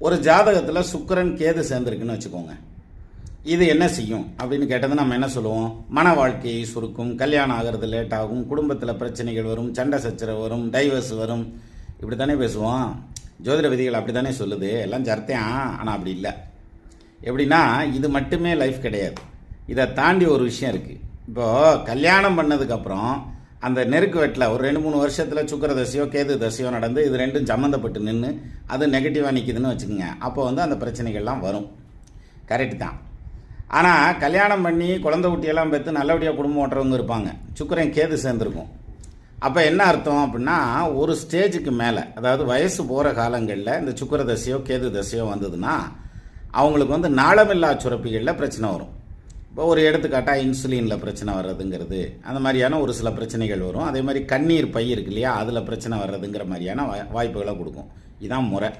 ஒரு ஜாதகத்தில் சுக்கரன் கேது சேர்ந்துருக்குன்னு வச்சுக்கோங்க. இது என்ன செய்யும்? அப்படின்னு கேட்டது நம்ம என்ன சொல்லுவோம்? மன வாழ்க்கையை சுருக்கும் கல்யாணம் ஆகிறது லேட் ஆகும் குடும்பத்தில் பிரச்சனைகள் வரும் சண்டை சச்சரவு வரும் டைவர்ஸ் வரும். இப்படி தானே பேசுவோம்? ஜோதிட விதிகள் அப்படி தானே சொல்லுது. எல்லாம் சர்த்தையான் ஆனால் அப்படி இல்லை. எப்படின்னா இது மட்டுமே லைஃப் கிடையாது. இதை தாண்டி ஒரு விஷயம் இருக்குது இப்போது கல்யாணம் பண்ணதுக்கப்புறம் அந்த நெருக்கு வெட்டில் ஒரு ரெண்டு மூணு வருஷத்தில் சுக்கர தசையோ கேது தசையோ நடந்து இது ரெண்டும் சம்மந்தப்பட்டு நின்று அது நெகட்டிவாக நிற்கிதுன்னு வச்சுக்கோங்க. அப்போ வந்து அந்த பிரச்சனைகள்லாம் வரும். கரெக்ட் தான். ஆனால் கல்யாணம் பண்ணி குழந்தை குட்டியெல்லாம் பெற்று நல்லபடியாக குடும்பம் ஓட்டுறவங்க இருப்பாங்க. சுக்கரன் கேது சேர்ந்துருக்கும். அப்போ என்ன அர்த்தம் அப்படின்னா ஒரு ஸ்டேஜுக்கு மேலே அதாவது வயசு போகிற காலங்களில் இந்த சுக்கர தசையோ கேது தசையோ வந்ததுன்னா அவங்களுக்கு வந்து நாளமில்லா சுரப்பிகளில் பிரச்சனை வரும். இப்போ ஒரு எடுத்துக்காட்டாக இன்சுலினில் பிரச்சனை வர்றதுங்கிறது. அந்த மாதிரியான ஒரு சில பிரச்சனைகள் வரும். அதே மாதிரி கண்ணீர் பை இருக்கு இல்லையா? அதில் பிரச்சனை வர்றதுங்கிற மாதிரியான வாய்ப்புகளை கொடுக்கும். இதுதான் முறை.